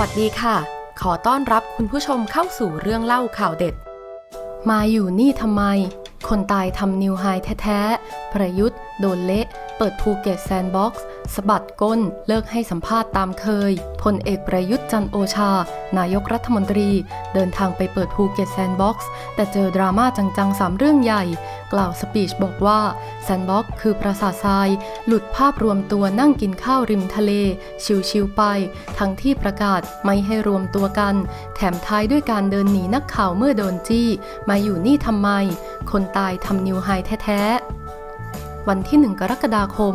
วัสดีค่ะ ขอต้อนรับคุณผู้ชมเข้าสู่เรื่องเล่าข่าวเด็ด มาอยู่นี่ทำไม คนตายทำนิวไฮแท้ ๆ ประยุทธ์ โดนเละ เปิดภูเก็ตแซนด์บ็อกซ์ สะบัดก้นเลิกให้สัมภาษณ์ตามเคย พลเอกประยุทธ์จันโอชา นายกรัฐมนตรี เดินทางไปเปิดภูเก็ตแซนด์บ็อกซ์แต่เจอดราม่าจังๆ3เรื่องใหญ่ กล่าวสปีชบอกว่าแซนด์บ็อกซ์คือปราสาททราย หลุดภาพรวมตัวนั่งกินข้าวริมทะเล ชิวๆไป ทั้งที่ประกาศไม่ให้รวมตัวกัน แถมท้ายด้วยการเดินหนีนักข่าวเมื่อโดนจี้ มาอยู่นี่ทำไม คนตายทำนิวไฮแท้ๆ วันที่ 1 กรกฎาคม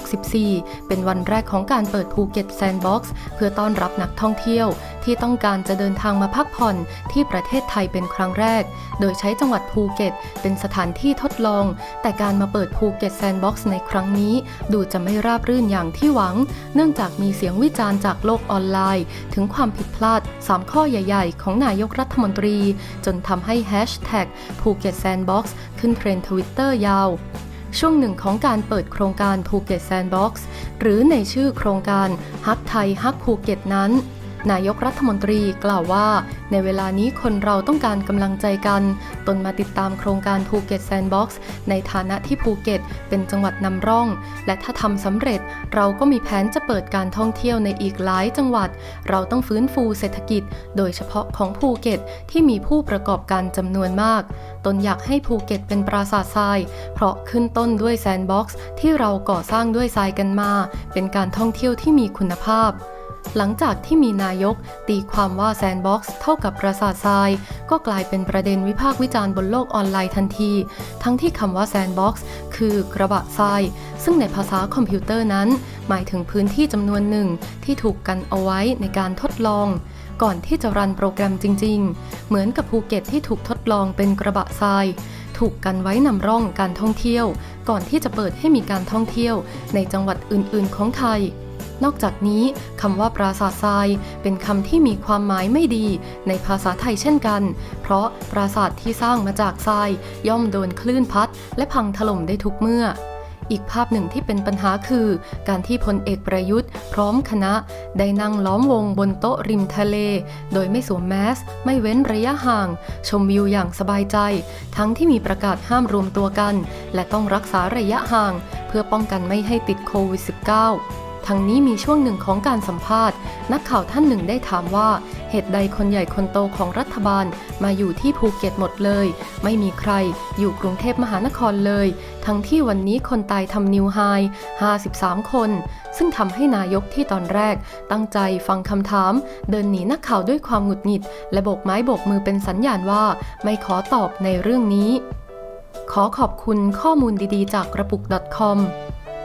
2564 เป็นวันแรกของการเปิดภูเก็ตแซนด์บ็อกซ์เพื่อต้อนรับนักท่องเที่ยว ที่ต้องการจะเดินทางมาพักผ่อนที่ประเทศไทยเป็นครั้งแรก โดยใช้จังหวัดภูเก็ต เป็นสถานที่ทดลอง แต่การมาเปิดภูเก็ตแซนด์บ็อกซ์ในครั้งนี้ ดูจะไม่ราบรื่นอย่างที่หวัง เนื่องจากมีเสียงวิจารณ์จากโลกออนไลน์ ถึงความผิดพลาด 3 ข้อใหญ่ ๆ ของนายกรัฐมนตรี จนทำให้แฮชแท็กภูเก็ตแซนด์บ็อกซ์ขึ้นเทรนด์ทวิตเตอร์ยาว ช่วงหนึ่งของการเปิดโครงการภูเก็ตแซนด์บ็อกซ์หรือในชื่อโครงการฮักไทยฮักภูเก็ตนั้น นายกรัฐมนตรีกล่าวว่า ในเวลานี้คนเราต้องการกำลังใจกัน ตนมาติดตามโครงการภูเก็ตแซนด์บ็อกซ์ในฐานะที่ภูเก็ต เป็นจังหวัดนำร่อง และถ้าทำสำเร็จเราก็มีแผนจะเปิดการท่องเที่ยวในอีกหลายจังหวัด เราต้องฟื้นฟูเศรษฐกิจ โดยเฉพาะของภูเก็ตที่มีผู้ประกอบการจำนวนมาก ตนอยากให้ภูเก็ตเป็นปราสาททราย เพราะขึ้นต้นด้วยแซนด์บ็อกซ์ที่เราก่อสร้างด้วยทรายกันมา เป็นการท่องเที่ยวที่มีคุณภาพ หลังจากที่มีนายก ตีความว่าแซนด์บ็อกซ์เท่ากับปราสาททราย ก็กลายเป็นประเด็นวิพากษ์วิจารณ์บนโลกออนไลน์ทันที ทั้งที่คำว่าแซนด์บ็อกซ์คือกระบะทราย ซึ่งในภาษาคอมพิวเตอร์นั้น หมายถึงพื้นที่จำนวนหนึ่งที่ถูกกันเอาไว้ในการทดลอง ก่อนที่จะรันโปรแกรมจริง ๆ เหมือนกับภูเก็ตที่ถูกทดลองเป็นกระบะทรายถูกกันไว้นำร่องการท่องเที่ยว ก่อนที่จะเปิดให้มีการท่องเที่ยวในจังหวัดอื่นๆ ของไทย นอกจากนี้คำว่าปราสาททราย เป็นคำที่มีความหมายไม่ดีในภาษาไทยเช่นกัน เพราะปราสาทที่สร้างมาจากทรายย่อมโดนคลื่นพัด และพังถล่มได้ทุกเมื่ออีกภาพหนึ่งที่เป็นปัญหาคือ การที่พลเอกประยุทธ์ พร้อมคณะ ได้นั่งล้อมวงบนโต๊ะริมทะเล โดยไม่สวมแมส ไม่เว้นระยะห่าง ชมวิวอย่างสบายใจ ทั้งที่มีประกาศห้ามรวมตัวกัน และต้องรักษาระยะห่าง เพื่อป้องกันไม่ให้ติดโควิด -19 ทั้งนี้มีช่วงหนึ่งของการสัมภาษณ์ นักข่าวท่านหนึ่งได้ถามว่า เหตุใดคนใหญ่คนโตของรัฐบาลมาอยู่ที่ภูเก็ตหมดเลย ไม่มีใครอยู่กรุงเทพมหานครเลย ทั้งที่วันนี้คนตายทำนิวไฮ 53 คน ซึ่งทำให้นายกที่ตอนแรก ตั้งใจฟังคำถาม เดินหนีนักข่าวด้วยความหงุดหงิด และโบกไม้โบกมือเป็นสัญญาณว่าไม่ขอตอบในเรื่องนี้ ขอขอบคุณข้อมูลดีๆ จากกระปุก .com